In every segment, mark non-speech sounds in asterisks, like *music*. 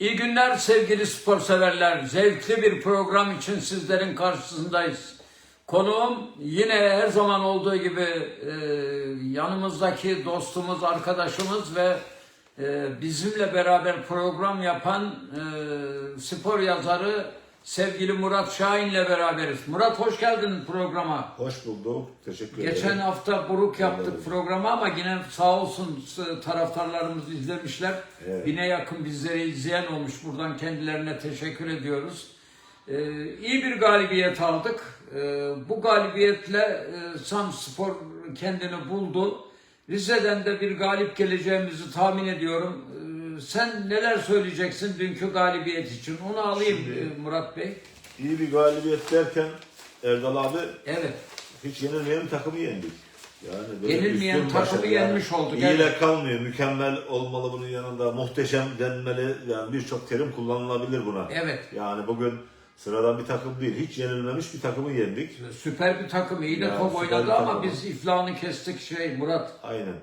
İyi günler sevgili spor severler. Zevkli bir program için sizlerin karşısındayız. Konuğum yine her zaman olduğu gibi e, yanımızdaki dostumuz, arkadaşımız ve e, bizimle beraber program yapan e, spor yazarı sevgili Murat Şahin'le beraberiz. Murat hoş geldin programa. Hoş bulduk. Teşekkür ederim. Geçen hafta buruk yaptık Anladım. programı ama yine sağ olsun taraftarlarımız izlemişler. Evet. Bine yakın bizleri izleyen olmuş. Buradan kendilerine teşekkür ediyoruz. Ee, iyi bir galibiyet aldık. Ee, bu galibiyetle e, Samspor kendini buldu. Rize'den de bir galip geleceğimizi tahmin ediyorum. Sen neler söyleyeceksin dünkü galibiyet için? Onu alayım Şimdi- e, Murat Bey. İyi bir galibiyet derken Erdal abi Evet. hiç yenilmeyen takımı yendik. Yani böyle Yenilmeyen takımı başarı yenmiş olduk, İyiyle evet. kalmıyor. Mükemmel olmalı bunun yanında. Muhteşem denmeli. Yani birçok terim kullanılabilir buna. Evet. Yani bugün sıradan bir takım değil. Hiç yenilmemiş bir takımı yendik. Süper bir takım, iyi de top oynadı ama takım. biz iflahını kestik şey Murat. Aynen.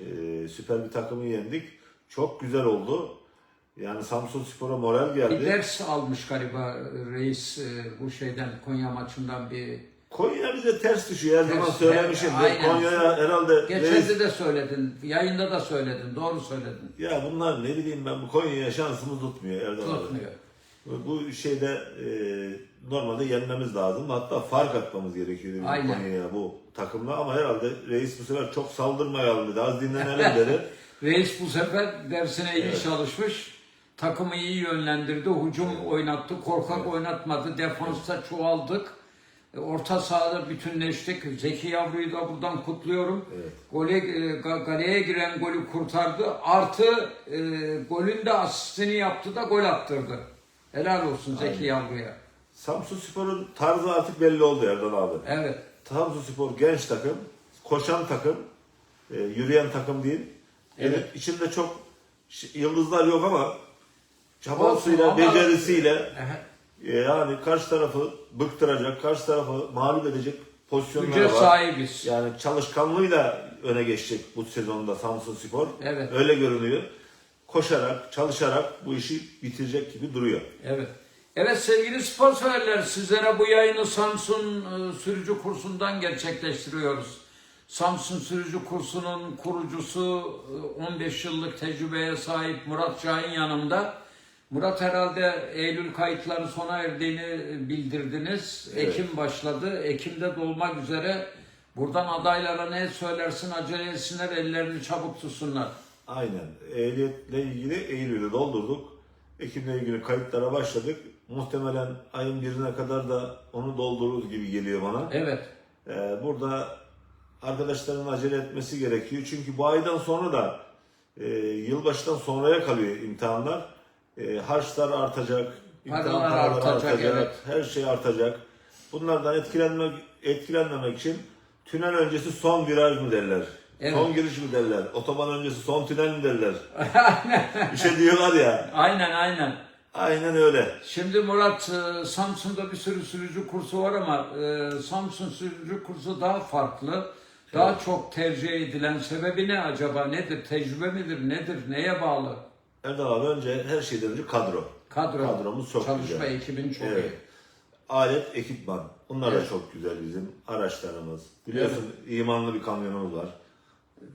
Ee, süper bir takımı yendik. Çok güzel oldu. Yani Samsun Spor'a moral Bir geldi. ders almış galiba reis e, bu şeyden Konya maçından bir. Konya bize ters düşüyor. Her zaman Ters, söylemişim. aynen. Konya'ya herhalde Geçen reis- de de söyledin, yayında da söyledin, doğru söyledin. Ya bunlar ne bileyim ben bu Konya'ya şansımız tutmuyor Erdal abi. Tutmuyor. Bu- Bu şeyde e, normalde yenmemiz lazım. Hatta fark atmamız gerekiyordu bizim Aynen. Konya'ya bu takımla ama herhalde reis bu sefer çok saldırmayalım dedi. Az dinlenelim *laughs* dedi. Reis bu sefer dersine iyi Evet. çalışmış. Takımı iyi yönlendirdi, hücum oynattı, korkak oynatmadı, defansta çoğaldık. E, Orta sahada bütünleştik. Zeki Yavru'yu da buradan kutluyorum. Evet. Gole, e, ga- galeye giren golü kurtardı. Artı e, golün de asistini yaptı da gol attırdı. Helal olsun Zeki Yavru'ya. Samsun Spor'un tarzı artık belli oldu Erdal abi. Evet. Samsun Spor genç takım, koşan takım, e, yürüyen takım değil. Evet. Evet. içinde çok yıldızlar yok ama çabasıyla, becerisiyle e, yani karşı tarafı bıktıracak, karşı tarafı mağlup edecek pozisyonlar Güce var. sahibiz. Yani çalışkanlığıyla öne geçecek bu sezonda Samsun Spor. Evet. Öyle görünüyor. Koşarak, çalışarak bu işi bitirecek gibi duruyor. Evet. Evet sevgili spor severler sizlere bu yayını Samsun e, sürücü kursundan gerçekleştiriyoruz. Samsun sürücü kursunun kurucusu e, 15 yıllık tecrübeye sahip Murat Şahin yanımda. Murat herhalde Eylül kayıtları sona erdiğini bildirdiniz. Evet. Ekim başladı. Ekim'de dolmak üzere. Buradan adaylara ne söylersin acele etsinler ellerini çabuk tutsunlar. Aynen. Ehliyetle ilgili Eylül'ü doldurduk. Ekim'le ilgili kayıtlara başladık. Muhtemelen ayın birine kadar da onu doldururuz gibi geliyor bana. Evet. Ee, burada arkadaşların acele etmesi gerekiyor. Çünkü bu aydan sonra da e, yılbaşından sonraya kalıyor imtihanlar. E, harçlar artacak, imtihan Paralar paraları artacak, artacak, evet. her şey artacak. Bunlardan etkilenmek, etkilenmemek için tünel öncesi son viraj mı derler? Evet. Son giriş mi derler? Otoban öncesi son tünel mi derler? *laughs* bir şey diyorlar ya. Aynen aynen. Aynen öyle. Şimdi Murat, e, Samsun'da bir sürü sürücü kursu var ama e, Samsun sürücü kursu daha farklı. Daha çok tercih edilen sebebi ne acaba? Nedir? Tecrübe midir? Nedir? Neye bağlı? Erdal abi önce her şeyden önce kadro. Kadro. Kadromuz çok Çalışma güzel. ekibin çok Evet. Alet, ekipman. Bunlar Evet. da çok güzel bizim araçlarımız. Biliyorsun imanlı bir kamyonumuz var.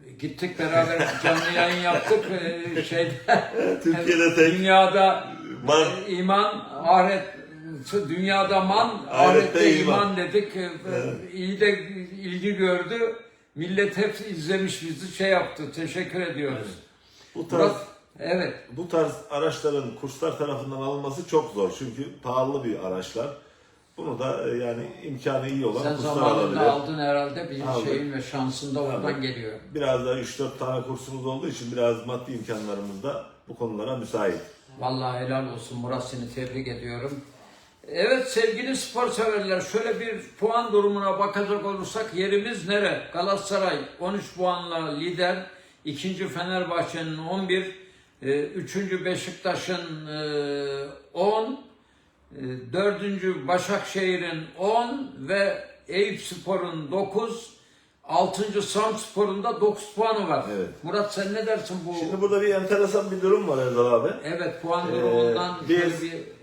iyi. Gittik beraber canlı yayın yaptık. *laughs* E, şeyde, *laughs* Türkiye'de tek dünyada Man. e, iman, ahiret dünyada man, Ahirette ahirette iman. iman dedik. E, İyi de ilgi gördü. Millet hep izlemiş bizi şey yaptı. Teşekkür ediyoruz. Bu tarz Murat, evet. bu tarz araçların kurslar tarafından alınması çok zor. Çünkü pahalı bir araçlar. Bunu da e, yani imkanı iyi olan Sen kurslar zamanında alabilir. aldın herhalde bir Aldım. şeyin ve şansın da oradan Aldım. geliyor. Biraz da 3-4 tane kursumuz olduğu için biraz maddi imkanlarımız da bu konulara müsait. Vallahi helal olsun Murat seni tebrik ediyorum. Evet sevgili spor severler şöyle bir puan durumuna bakacak olursak yerimiz nere? Galatasaray 13 puanla lider. ikinci Fenerbahçe'nin 11. e, Üçüncü Beşiktaş'ın e, 10. e, Dördüncü Başakşehir'in 10 ve Eyüp Spor'un 9. 6. Samspor'un da 9 puanı var. Evet. Murat sen ne dersin bu? Şimdi burada bir enteresan bir durum var Erdal abi. evet puan Ee, durumundan bir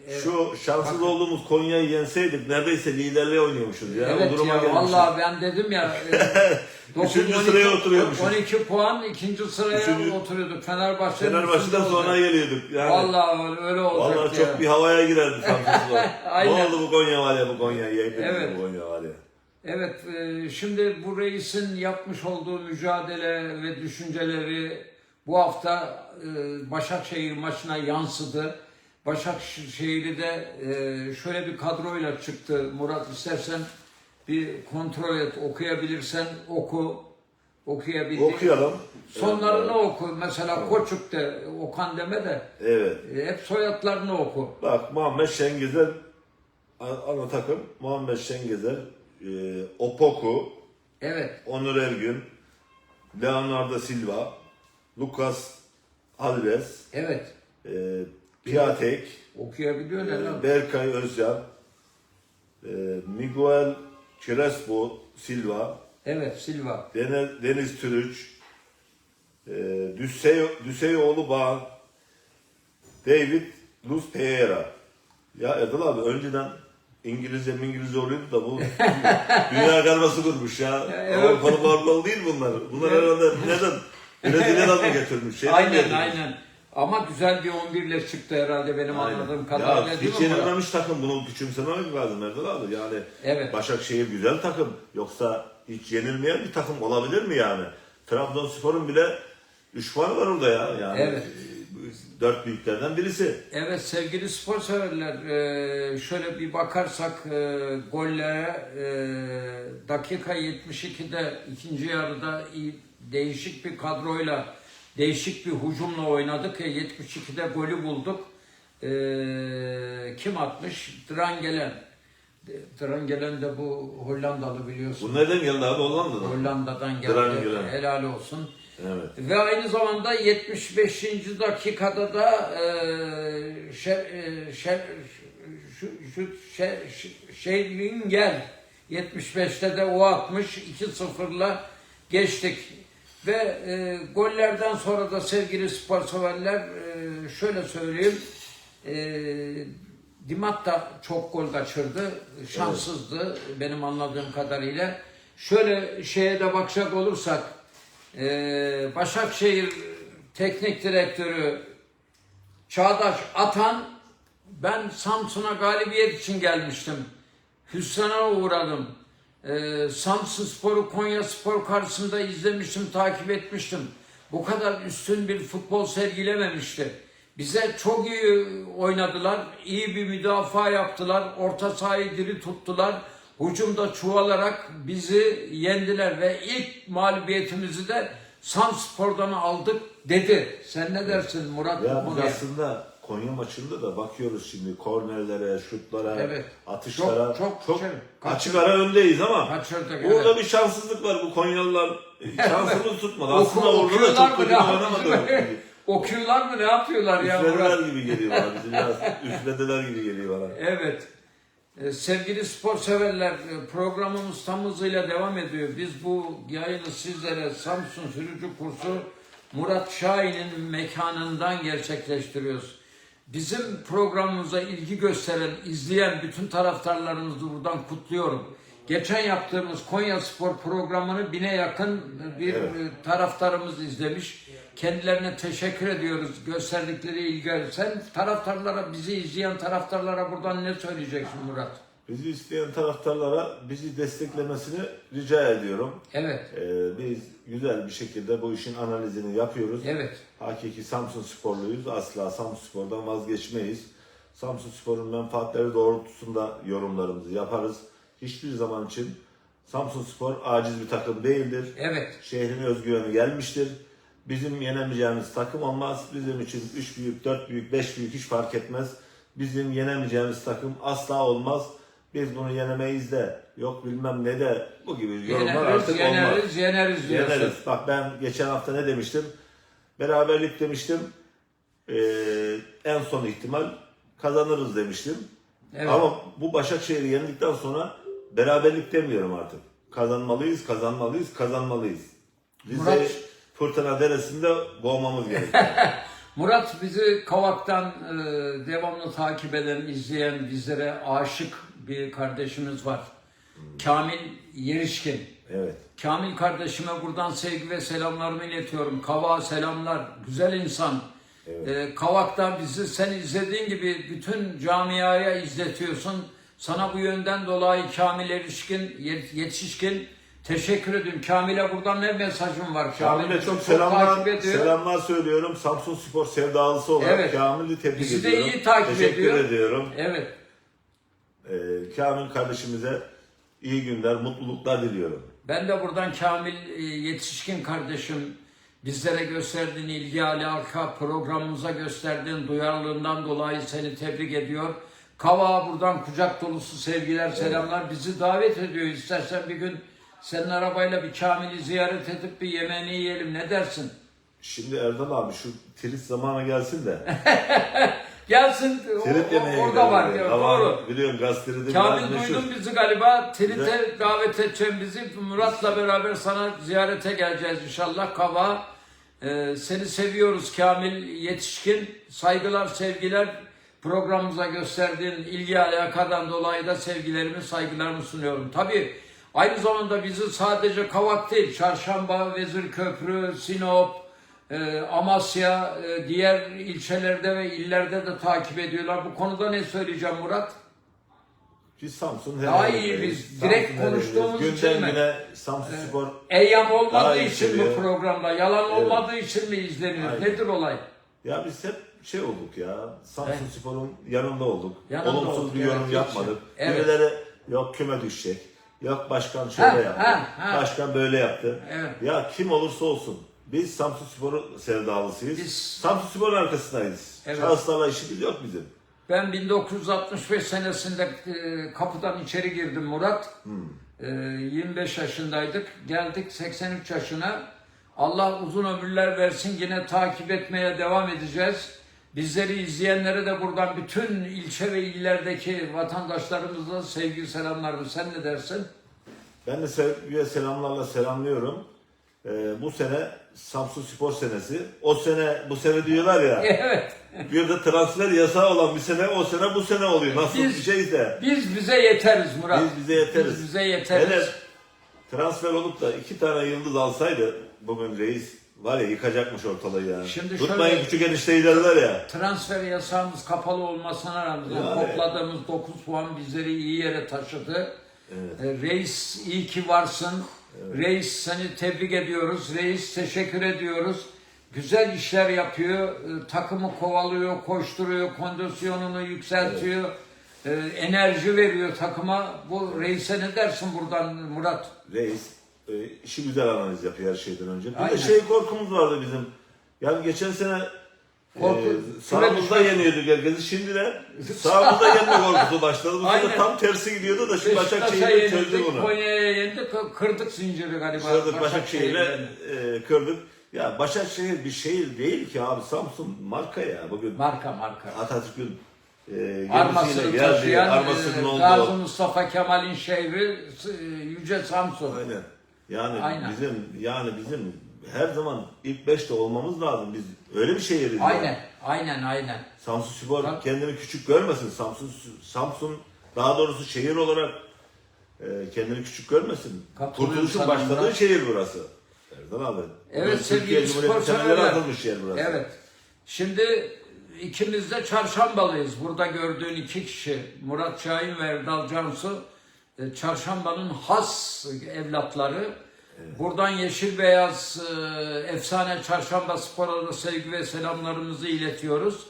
evet. şu şanssız olduğumuz Konya'yı yenseydik neredeyse liderliğe oynuyormuşuz ya. o Evet duruma ya gelmişiz. vallahi ben dedim ya. *laughs* e, dokuz, Üçüncü 12 sıraya oturuyormuşuz. 12 puan ikinci sıraya Üçüncü- oturuyorduk. Fenerbahçe'nin Fenerbahçe'den sonra geliyorduk. Yani. Vallahi öyle, olacak Vallahi ya. çok bir havaya girerdi Samsunspor. *laughs* ne oldu bu Konya var ya bu Konya yendi Evet. bu Konya var ya. Evet, e, şimdi bu reisin yapmış olduğu mücadele ve düşünceleri bu hafta e, Başakşehir maçına yansıdı. Başakşehir'i de e, şöyle bir kadroyla çıktı. Murat istersen bir kontrol et, okuyabilirsen oku, okuyabildiğin. Okuyalım. Sonlarını Evet. oku. Mesela Koçuk de, Okan deme de Evet. e, hep soyadlarını oku. Bak Muhammed Şengezer a- ana takım. Muhammed Şengezer, e, Opoku, Evet, Onur Ergün, Leonardo Silva, Lucas Alves, evet. e, Piatek, Okuyabiliyor ne e, lan? Berkay Özcan, e, Miguel Crespo Silva, Evet, Silva. Deniz, Deniz Türüç, e, Düsey, Düseyoğlu Bağ, David Luz Pereira. Ya Erdal abi önceden İngilizce İngilizce oluyordu da bu *laughs* dünya karması kurmuş ya. Evet. Avrupalı Avrupalı değil bunlar. Bunlar herhalde neden? Brezilya'dan mı getirmiş? Şeyden Aynen getirmiş. aynen. Ama güzel bir 11 ile çıktı herhalde benim Aynen. anladığım kadarıyla Ya değil hiç mi Murat? yenilmemiş takım. Bunu küçümsememek lazım Erdal abi. Yani Evet. Başakşehir güzel takım. Yoksa hiç yenilmeyen bir takım olabilir mi yani? Trabzonspor'un bile 3 puanı var orada ya. Yani Evet. dört büyüklerden birisi. Evet sevgili spor severler e, şöyle bir bakarsak e, gollere e, dakika 72'de ikinci yarıda iyi- değişik bir kadroyla değişik bir hücumla oynadık. E, 72'de golü bulduk. E, kim atmış? Drangelen. Drangelen de bu Hollandalı biliyorsun. Bu neden geldi abi Hollanda'dan? Hollanda'dan geldi. Drangelen. Helal olsun. Evet. Ve aynı zamanda 75. dakikada da e, şer, e, şer, şu, şu şer, Şeringel 75'te de o atmış 2-0'la geçtik. Ve e, gollerden sonra da sevgili spor severler e, şöyle söyleyeyim e, Dimat da çok gol kaçırdı. Şanssızdı benim anladığım kadarıyla. Şöyle şeye de bakacak olursak ee, Başakşehir Teknik Direktörü Çağdaş Atan ben Samsun'a galibiyet için gelmiştim. Hüsrana uğradım. Ee, Samsun Sporu Konya Spor karşısında izlemiştim, takip etmiştim. Bu kadar üstün bir futbol sergilememişti. Bize çok iyi oynadılar, iyi bir müdafaa yaptılar, orta sahayı diri tuttular. Hücumda çuvalarak bizi yendiler ve ilk mağlubiyetimizi de Samspor'dan aldık dedi. Sen ne dersin Murat Ya biz aslında Konya maçında da bakıyoruz şimdi kornerlere, şutlara, Evet. atışlara. Çok- çok şey- açık ara öndeyiz ama Kaçırdık, burada evet. bir şanssızlık var bu Konyalılar. *laughs* Şansımız tutmadı. Oku- Aslında orada da okuyorlar çok kötü ne oynamadı. yapıyorlar? *laughs* Okuyorlar mı ne yapıyorlar ya Üflediler Murat? gibi geliyor bana. Bizim *laughs* biraz üflediler gibi geliyor bana. Evet. Ee, Sevgili spor severler e, programımız tam hızıyla devam ediyor. Biz bu yayını sizlere Samsun Sürücü Kursu Murat Şahin'in mekanından gerçekleştiriyoruz. Bizim programımıza ilgi gösteren, izleyen bütün taraftarlarımızı buradan kutluyorum. Geçen yaptığımız Konya Spor programını bine yakın bir Evet. taraftarımız izlemiş. Kendilerine teşekkür ediyoruz gösterdikleri ilgi. Sen taraftarlara, bizi izleyen taraftarlara buradan ne söyleyeceksin Murat? Bizi isteyen taraftarlara bizi desteklemesini rica ediyorum. Evet, Ee, biz güzel bir şekilde bu işin analizini yapıyoruz. evet, Hakiki Samsun sporluyuz. Asla Samsun spordan vazgeçmeyiz. Samsun sporun menfaatleri doğrultusunda yorumlarımızı yaparız. Hiçbir zaman için Samsun spor aciz bir takım değildir. evet. Şehrin özgüveni gelmiştir. Bizim yenemeyeceğimiz takım olmaz. Bizim için 3 büyük, 4 büyük, 5 büyük hiç fark etmez. Bizim yenemeyeceğimiz takım asla olmaz. Biz bunu yenemeyiz de yok bilmem ne de bu gibi yorumlar Yeneriz, artık olmaz. yeneriz, yeneriz diyorsun. Yeneriz. Bak ben geçen hafta ne demiştim? Beraberlik demiştim. Ee, en son ihtimal kazanırız demiştim. Evet. Ama bu Başakşehir'i yendikten sonra beraberlik demiyorum artık. kazanmalıyız, kazanmalıyız, kazanmalıyız. Murat- Fırtına Deresi'nde boğmamız gerekiyor. *laughs* Murat bizi Kavak'tan e, devamlı takip eden, izleyen, bizlere aşık bir kardeşimiz var. Kamil Yerişkin. evet. Kamil kardeşime buradan sevgi ve selamlarımı iletiyorum. Kavak'a selamlar. Güzel insan. Evet. Ee, Kavak'ta bizi sen izlediğin gibi bütün camiaya izletiyorsun. Sana bu yönden dolayı Kamil Erişkin, Yet- Yetişkin teşekkür ediyorum. Kamil'e buradan ne mesajım var? Kamil'e bizi çok selamlar, selamlar söylüyorum. Samsun Spor sevdalısı olarak Evet. Kamil'i tebrik Bizi de ediyorum. iyi takip Teşekkür ediyor. ediyorum. Evet. Ee, Kamil kardeşimize iyi günler, mutluluklar diliyorum. Ben de buradan Kamil e, yetişkin kardeşim bizlere gösterdiğin ilgi alaka programımıza gösterdiğin duyarlılığından dolayı seni tebrik ediyor. Kava buradan kucak dolusu sevgiler, selamlar. Bizi davet ediyor. İstersen bir gün senin arabayla bir Kamil'i ziyaret edip bir yemeğini yiyelim. Ne dersin? Şimdi Erdal abi şu trit zamanı gelsin de. *laughs* Gelsin. Trit o- yemeğe orada var. diyor, Ama Doğru. Biliyorsun gazetede Kamil biraz meşhur. duydun bizi galiba. Trit'e davet edeceğim bizi. Murat'la beraber sana ziyarete geleceğiz inşallah. Kava. Ee, seni seviyoruz Kamil Yetişkin. Saygılar, sevgiler. Programımıza gösterdiğin ilgi alakadan dolayı da sevgilerimi, saygılarımı sunuyorum. Tabii aynı zamanda bizi sadece Kavak değil, Çarşamba, Vezirköprü, Sinop, e, Amasya, e, diğer ilçelerde ve illerde de takip ediyorlar. Bu konuda ne söyleyeceğim Murat? Biz Samsun her Daha iyi biz Samsun direkt konuştuğumuz için mi? güne Samsun Spor Eyyam olmadığı için bu programda, yalan Evet. olmadığı için mi izleniyor? Aynen. Nedir olay? Ya biz hep şey olduk ya. Samsun Evet. Spor'un yanında olduk. Yanında Olumsuz olduk, bir yorum yapmadık. evet. Birileri yok küme düşecek. Yok başkan şöyle Ha, yaptı. ha, ha. Başkan böyle yaptı. Evet. Ya kim olursa olsun biz Samsun Spor'u sevdalısıyız. Biz- Samsun Spor'un arkasındayız. Evet. Şahıslarla işimiz yok bizim. Ben 1965 senesinde e, kapıdan içeri girdim Murat. E, 25 yaşındaydık. Geldik 83 yaşına. Allah uzun ömürler versin. Yine takip etmeye devam edeceğiz. Bizleri izleyenlere de buradan bütün ilçe ve illerdeki vatandaşlarımıza sevgi selamlarımı. Sen ne dersin? Ben de sevgi ve selamlarla selamlıyorum. Ee, bu sene Samsun Spor senesi. O sene bu sene diyorlar ya. *laughs* Evet. bir de transfer yasağı olan bir sene o sene bu sene oluyor. Nasıl Biz- bir şeyse. Biz bize yeteriz Murat. Biz bize yeteriz. Biz bize yeteriz. Hele transfer olup da iki tane yıldız alsaydı bugün reis var ya yıkacakmış ortalığı ya. Şimdi Tutmayın şöyle- küçük enişteyi derler ya. Transfer yasağımız kapalı olmasına rağmen Yani. topladığımız 9 puan bizleri iyi yere taşıdı. E, Reis iyi ki varsın. Reis seni tebrik ediyoruz. Reis teşekkür ediyoruz. Güzel işler yapıyor. E, takımı kovalıyor, koşturuyor, kondisyonunu yükseltiyor. E, enerji veriyor takıma. Bu reise ne dersin buradan Murat? Reis e, işi güzel analiz yapıyor her şeyden önce. Bir Aynen. de şey korkumuz vardı bizim. Yani geçen sene Korku- e, sağımızda yeniyorduk herkesi. Şimdi de sağımızda yenme korkusu başladı. Bu Aynen. sene tam tersi gidiyordu da şimdi Beşiktaş'a Başakşehir'le çözdü yenildik, bunu. Konya'ya yendik, kırdık zinciri galiba. Kırdık Başakşehir'le. Başakşehir'le e, kırdık. Ya Başakşehir bir şehir değil ki abi. Samsun marka ya. Bugün Marka marka. Atatürk'ün e, gemisiyle Armasını geldi. taşıyan Armasının e, olduğu. Gazi Mustafa Kemal'in şehri e, Yüce Samsun. Aynen. Yani Aynen. bizim yani bizim her zaman ilk beşte olmamız lazım. Biz öyle bir şehiriz. Aynen, aynen, aynen. Samsun Spor Bak- kendini küçük görmesin. Samsun Samsun daha doğrusu şehir olarak e, kendini küçük görmesin. Kurtuluşun başladığı şehir burası. Erdal abi. Evet Bugün sevgili spor severler. atılmış yer burası. Evet. Şimdi ikimiz de çarşambalıyız. Burada gördüğün iki kişi Murat Şahin ve Erdal Cansu e, çarşambanın has evlatları. Buradan yeşil beyaz e, efsane çarşamba spora da sevgi ve selamlarımızı iletiyoruz.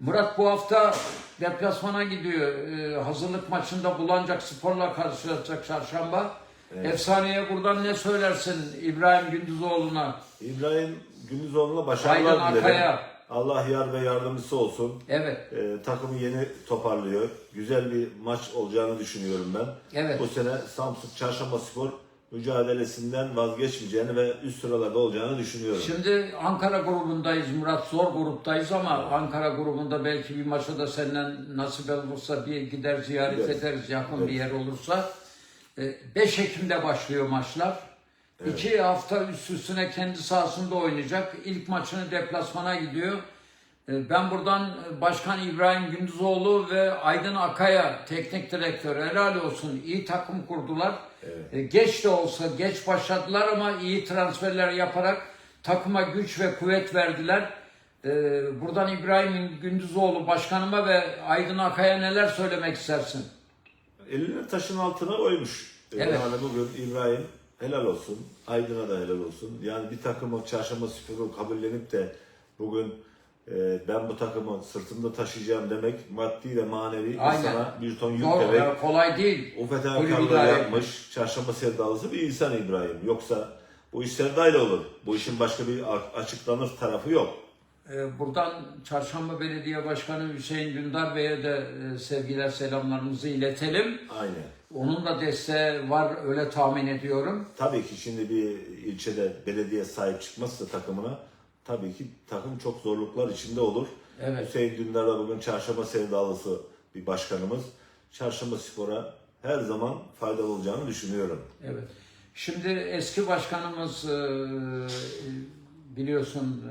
Murat bu hafta deplasmana gidiyor. E, hazırlık maçında Bulancak Spor'la karşılaşacak çarşamba. Efsaneye buradan ne söylersin İbrahim Gündüzoğlu'na? İbrahim Gündüzoğlu'na Aydın başarılar dilerim. Akaya. Allah yar ve yardımcısı olsun. Evet. E, takımı yeni toparlıyor. Güzel bir maç olacağını düşünüyorum ben. Evet. Bu sene Samsun Çarşamba Spor mücadelesinden vazgeçmeyeceğini ve üst sıralarda olacağını düşünüyorum. Şimdi Ankara grubundayız Murat. Zor gruptayız ama Ankara grubunda belki bir maça da senden nasip olursa bir gider ziyaret Gideriz. ederiz yakın Evet. bir yer olursa. E, 5 Ekim'de başlıyor maçlar. İki hafta üst üstüne kendi sahasında oynayacak. İlk maçını deplasmana gidiyor. E, Ben buradan e, Başkan İbrahim Gündüzoğlu ve Aydın Akaya teknik direktör helal olsun iyi takım kurdular. E, Geç de olsa geç başladılar ama iyi transferler yaparak takıma güç ve kuvvet verdiler. E, Buradan İbrahim Gündüzoğlu başkanıma ve Aydın Akaya neler söylemek istersin? Elini taşın altına oymuş. Evet. Yani bugün İbrahim helal olsun. Aydın'a da helal olsun. Yani bir takımı çarşamba sporu kabullenip de bugün e, ben bu takımı sırtımda taşıyacağım demek maddi ve manevi Aynen. insana bir ton yük Zor, demek. kolay değil. O fedakarlığı yapmış. Çarşamba sevdalısı bir insan İbrahim. Yoksa bu iş sevdayla olur. Bu işin başka bir açıklanır tarafı yok. Ee, Buradan Çarşamba Belediye Başkanı Hüseyin Dündar Bey'e de e, sevgiler selamlarımızı iletelim. Aynen. Onun da desteği var öyle tahmin ediyorum. Tabii ki şimdi bir ilçede belediye sahip çıkmazsa takımına tabii ki takım çok zorluklar içinde olur. Evet. Hüseyin Dündar da bugün çarşamba sevdalısı bir başkanımız. Çarşamba spora her zaman faydalı olacağını düşünüyorum. Evet. Şimdi eski başkanımız e, biliyorsun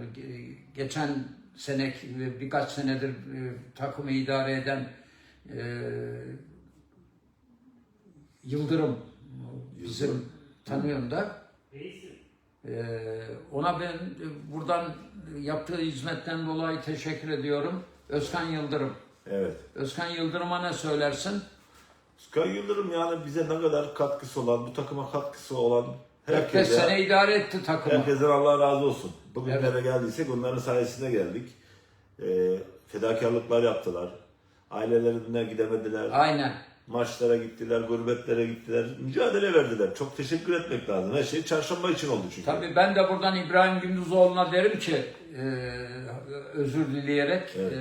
geçen sene ve birkaç senedir e, takımı idare eden e, Yıldırım bizim tanıyorum da e, ona ben e, buradan yaptığı hizmetten dolayı teşekkür ediyorum. Özkan Yıldırım. Evet. Özkan Yıldırım'a ne söylersin? Sky Yıldırım yani bize ne kadar katkısı olan, bu takıma katkısı olan 45 herkese, sene idare etti takımı. herkesten Allah razı olsun. Bugünlere geldiysek onların sayesinde geldik. Ee, fedakarlıklar yaptılar. Ailelerine gidemediler. Aynen. Maçlara gittiler, gurbetlere gittiler. Mücadele verdiler. Çok teşekkür etmek lazım. Her şey çarşamba için oldu çünkü. Tabii ben de buradan İbrahim Gündüzoğlu'na derim ki e, özür dileyerek e,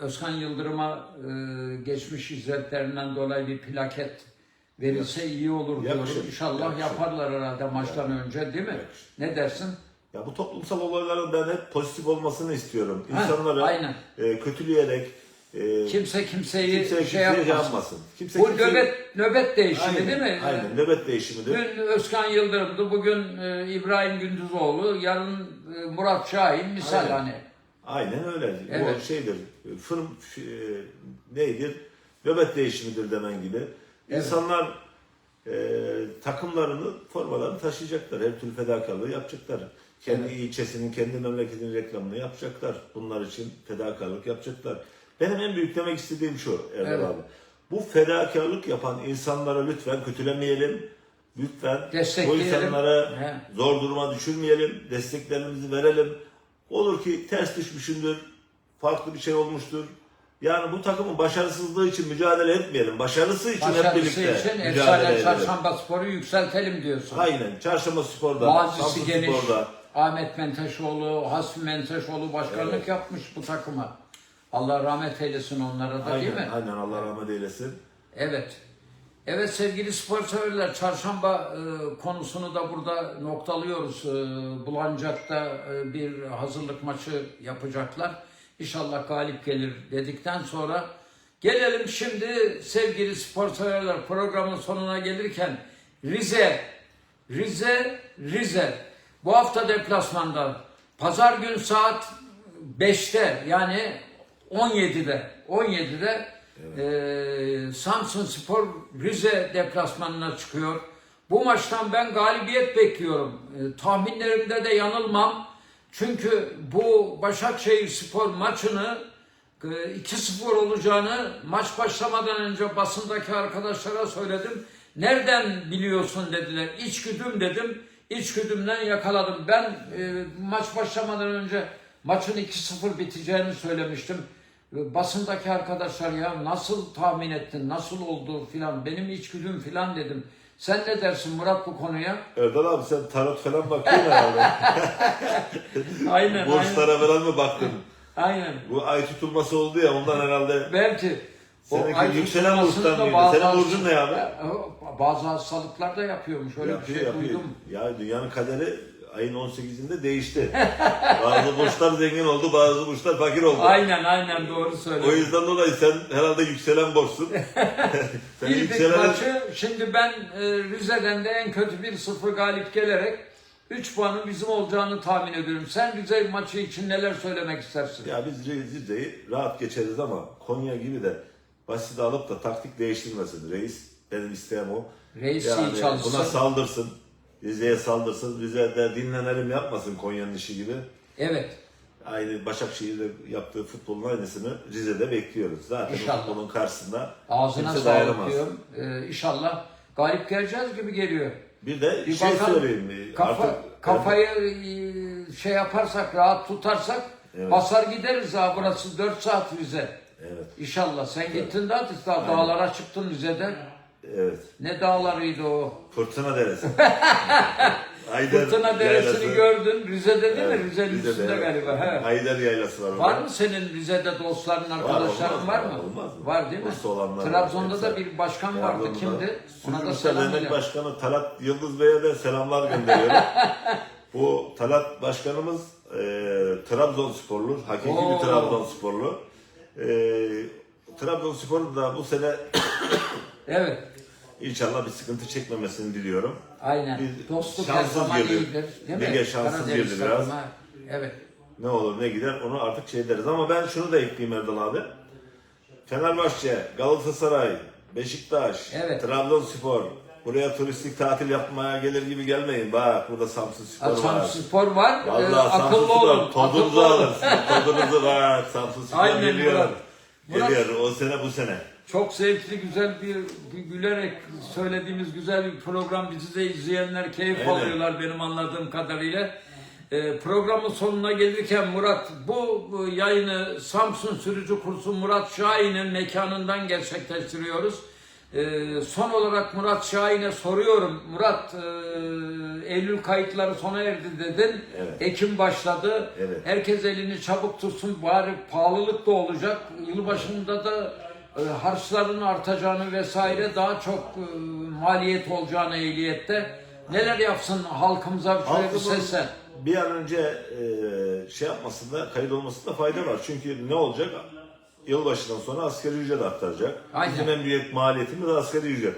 Özkan Yıldırım'a e, geçmiş hizmetlerinden dolayı bir plaket verilse iyi olur diyorum. Yakışır, İnşallah yakışır. yaparlar herhalde maçtan önce değil mi? Yakışır. Ne dersin? Ya bu toplumsal olayların ben hep pozitif olmasını istiyorum. Ha, İnsanları aynen. e, kötüleyerek e, Kimse kimseyi kimse şey kimseye yapmasın. Kimse Bu kimseyi- nöbet, nöbet değişimi Aynen, değil mi? Aynen. Nöbet değişimidir. Dün Özkan Yıldırım'dı, bugün e, İbrahim Gündüzoğlu, yarın e, Murat Şahin misal Aynen. hani. Aynen öyle. Evet. Bu şeydir. Fırın e, neydir? Nöbet değişimidir demen gibi. İnsanlar e, takımlarını, formalarını taşıyacaklar. Her türlü fedakarlığı yapacaklar. Kendi ilçesinin, kendi memleketinin reklamını yapacaklar. Bunlar için fedakarlık yapacaklar. Benim en büyük demek istediğim şu Erdal Evet. abi. Bu fedakarlık yapan insanlara lütfen kötülemeyelim. Lütfen bu insanlara He. zor duruma düşürmeyelim. Desteklerimizi verelim. Olur ki ters düşmüşündür. Farklı bir şey olmuştur. Yani bu takımın başarısızlığı için mücadele etmeyelim. Başarısı için hep Başarısı birlikte için mücadele edelim. Çarşamba Sporu yükseltelim diyorsun. Aynen. Çarşamba Spor'da, Samsun geniş. Spor'da. Ahmet Menteşoğlu, Hasbi Menteşoğlu başkanlık Evet. yapmış bu takıma. Allah rahmet eylesin onlara da değil Aynen, mi? aynen Allah rahmet eylesin. Evet. Evet sevgili spor severler çarşamba e, konusunu da burada noktalıyoruz. E, Bulancak'ta e, bir hazırlık maçı yapacaklar. İnşallah galip gelir dedikten sonra gelelim şimdi sevgili spor severler programın sonuna gelirken Rize, Rize, Rize. Bu hafta deplasmanda pazar gün saat 5'te yani 17'de 17'de eee, Samsun Spor Rize deplasmanına çıkıyor. Bu maçtan ben galibiyet bekliyorum. E, tahminlerimde de yanılmam. Çünkü bu Başakşehir Spor maçını e, 2-0 olacağını maç başlamadan önce basındaki arkadaşlara söyledim. Nereden biliyorsun dediler. İçgüdüm dedim. İçgüdümden yakaladım. Ben e, maç başlamadan önce maçın 2-0 biteceğini söylemiştim. Basındaki arkadaşlar ya nasıl tahmin ettin, nasıl oldu filan, benim içgüdüm filan dedim. Sen ne dersin Murat bu konuya? Erdal abi sen tarot falan bakıyorsun herhalde. *laughs* Aynen. Borçlara falan mı baktın? Aynen. Bu ay tutulması oldu ya ondan herhalde. Belki Seninki ay yükselen burçtan mıydı? Senin burcun ne abi? Bazı hastalıklar da yapıyormuş. Öyle yapıyor bir şey yapıyor. duydum. Ya dünyanın kaderi ayın 18'inde değişti. *laughs* bazı burçlar zengin oldu, bazı burçlar fakir oldu. Aynen aynen doğru O söylüyorsun. yüzden dolayı sen herhalde yükselen borçsun. *laughs* sen İlk yükselen maçı şimdi ben e, Rize'den de en kötü 1-0 galip gelerek 3 puanın bizim olacağını tahmin ediyorum. Sen Rize maçı için neler söylemek istersin? Ya biz Rize'yi rahat geçeriz ama Konya gibi de basit alıp da taktik değiştirmesin reis. Benim isteğim o. Reis iyi Yani çalışsın. buna saldırsın. Rize'ye saldırsın. Rize'de dinlenelim yapmasın Konya'nın işi gibi. Evet. Aynı Başakşehir'de yaptığı futbolun aynısını Rize'de bekliyoruz. Zaten İnşallah. futbolun karşısında Ağzına kimse sağlık dayanamaz. diyorum. Ee, inşallah galip geleceğiz gibi geliyor. Bir de Bir şey bakalım. söyleyeyim. Kafa, artık kafayı e, şey yaparsak, rahat tutarsak Evet. basar gideriz ha. Burası 4 saat Rize. Evet. İnşallah. Sen gittin de daha dağlara çıktın Rize'den. Evet. Ne dağlarıydı o? Fırtına Deresi. *laughs* Ayder Fırtına Deresi'ni Yaylası. gördün. Rize'de değil Evet, mi? Rize'nin Rize'de, üstünde evet. galiba. He. Ayder Yaylası var orada. Var mı senin Rize'de dostların, arkadaşların olmaz var mı? mı? Olmaz mı? Var değil mi? Bursa olanlar var. Trabzon'da da Hepsi. bir başkan vardı. Trabzon'da. Kimdi? Ona da Sucuksa selam Dernek. Başkanı Talat Yıldız Bey'e de selamlar gönderiyorum. *laughs* Bu Talat Başkanımız e, Trabzonsporlu, hakiki Oo. bir Trabzonsporlu. E, Trabzonspor da bu sene Evet. İnşallah bir sıkıntı çekmemesini diliyorum. Aynen. Bir Dostluk her şanssız zaman girdi. iyidir. Değil mi? Lige şanssız Karadeniz girdi biraz. takımı. Evet. Ne olur ne gider onu artık şey deriz. Ama ben şunu da ekleyeyim Erdal abi. Fenerbahçe, Galatasaray, Beşiktaş, Evet. Trabzonspor. Buraya turistik tatil yapmaya gelir gibi gelmeyin. Bak burada Samsun Spor var. Samsun Spor var. Ee, Vallahi akıllı Spor olun. tozunuzu akıllı olun. alırsın. Tozunuzu bak. Samsun Spor Aynen geliyor. Murat. Murat- Geliyor o sene bu sene. Çok zevkli, güzel bir, gülerek söylediğimiz güzel bir program. Bizi de izleyenler keyif Aynen. alıyorlar benim anladığım kadarıyla. Ee, programın sonuna gelirken Murat bu, bu yayını Samsun Sürücü Kursu Murat Şahin'in mekanından gerçekleştiriyoruz. Ee, son olarak Murat Şahin'e soruyorum. Murat e, Eylül kayıtları sona erdi dedin. Evet. Ekim başladı. Evet. Herkes elini çabuk tutsun. Bari pahalılık da olacak. Yılbaşında da e, harçların artacağını vesaire daha çok e, maliyet olacağını ehliyette. Neler yapsın halkımıza şöyle bir seslen. bir an önce e, şey yapmasında, kayıt olmasında fayda var. Çünkü ne olacak? Yılbaşından sonra asgari ücret artacak. Aynen. Bizim en büyük maliyetimiz asgari ücret.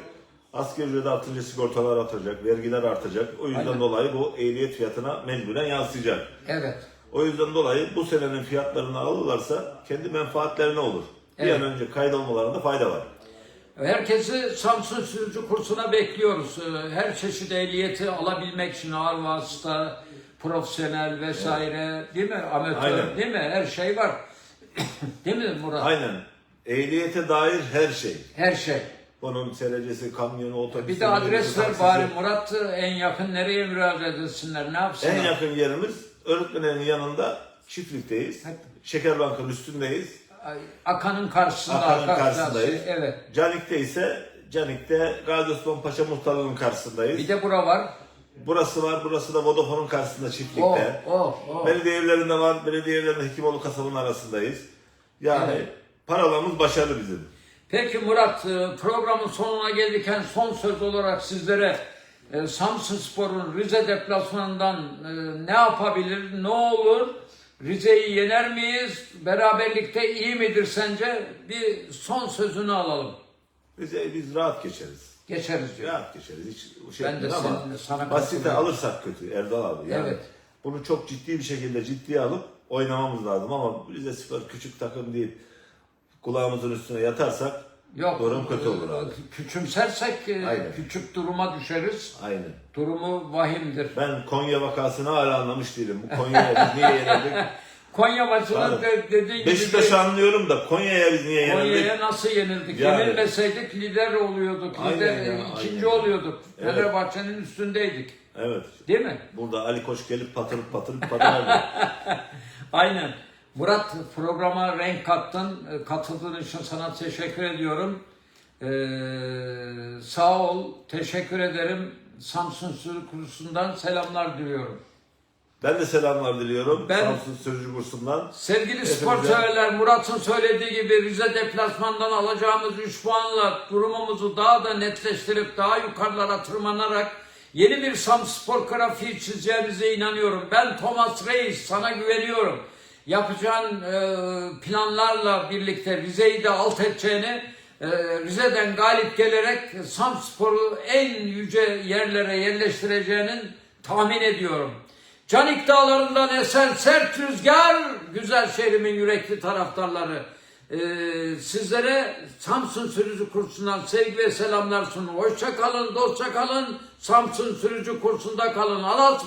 Asgari ücret artınca sigortalar artacak, vergiler artacak. O yüzden Aynen. dolayı bu ehliyet fiyatına mecburen yansıyacak. Evet. O yüzden dolayı bu senenin fiyatlarını alırlarsa kendi menfaatlerine olur. Bir Evet. an önce kaydolmalarında fayda var. Herkesi Samsun Sürücü Kursu'na bekliyoruz. Ee, Her çeşit ehliyeti alabilmek için ağır vasıta, profesyonel vesaire değil mi? Amatör Aynen. değil mi? Her şey var. *coughs* değil mi Murat? Aynen. Ehliyete dair her şey. Her şey. Bunun serecesi, kamyonu, otobüsü. Bir de adres ver bari Murat en yakın nereye müracaat etsinler ne yapsınlar? En yakın yerimiz öğretmenin yanında çiftlikteyiz. Şeker Bank'ın üstündeyiz. Akan'ın karşısında. Akan'ın karşısındayız. karşısı, Evet. Canik'te ise Canik'te Gazi Osman Paşa Muhtarlığı'nın karşısındayız. Bir de bura var. Burası var, burası da Vodafone'un karşısında Oh, çiftlikte. oh, oh. Belediye evlerinde var, belediye evlerinde Hekimoğlu kasabının arasındayız. Yani Evet. paralarımız başarılı bizim. Peki Murat e, programın sonuna gelirken son söz olarak sizlere e, Samsun Spor'un Rize deplasmanından e, ne yapabilir, ne olur? Rize'yi yener miyiz? Beraberlikte iyi midir sence? Bir son sözünü alalım. Biz, biz rahat geçeriz. Geçeriz diyor. Rahat geçeriz. Hiç o şey Ben de ama seninle- sana basite alırsak kötü Erdal abi. Yani Evet. Bunu çok ciddi bir şekilde ciddiye alıp oynamamız lazım ama Rize Spor küçük takım değil. Kulağımızın üstüne yatarsak Yok. durum kötü olur abi. e, Küçümsersek e, Aynen. küçük duruma düşeriz. Aynen. Durumu vahimdir. Ben Konya vakasını hala anlamış değilim. Bu Konya'ya biz niye yenildik? *laughs* Konya maçını de, dediğin gibi Beşiktaş'ı anlıyorum da Konya'ya biz niye yenildik? Konya'ya nasıl yenildik? Yani. Yenilmeseydik lider oluyorduk. Aynen Lider, ya, ikinci aynen. oluyorduk. Evet. Fenerbahçe'nin üstündeydik. Evet. Değil mi? Burada Ali Koç gelip patırıp patırıp patırırdı. *laughs* Aynen. Murat programa renk kattın. E, Katıldığın için sana teşekkür ediyorum. Ee, sağ ol. Teşekkür ederim. Samsun Sürü Kursu'ndan selamlar diliyorum. ben de selamlar diliyorum. Ben- Samsun Sürücü Kursu'ndan. Sevgili Hepinize- spor severler, Murat'ın söylediği gibi Rize deplasmandan alacağımız 3 puanla durumumuzu daha da netleştirip daha yukarılara tırmanarak Yeni bir Samspor grafiği çizeceğinize inanıyorum. Ben Thomas Reis sana güveniyorum. Yapacağın e, planlarla birlikte Rize'yi de alt edeceğini, e, Rize'den galip gelerek Samspor'u en yüce yerlere yerleştireceğinin tahmin ediyorum. Canik dağlarından esen sert rüzgar, güzel şehrimin yürekli taraftarları. Ee, sizlere Samsun Sürücü Kursu'ndan sevgi ve selamlar sunuyorum. Hoşça kalın, dostça kalın. Samsun Sürücü Kursu'nda kalın. Allah'a.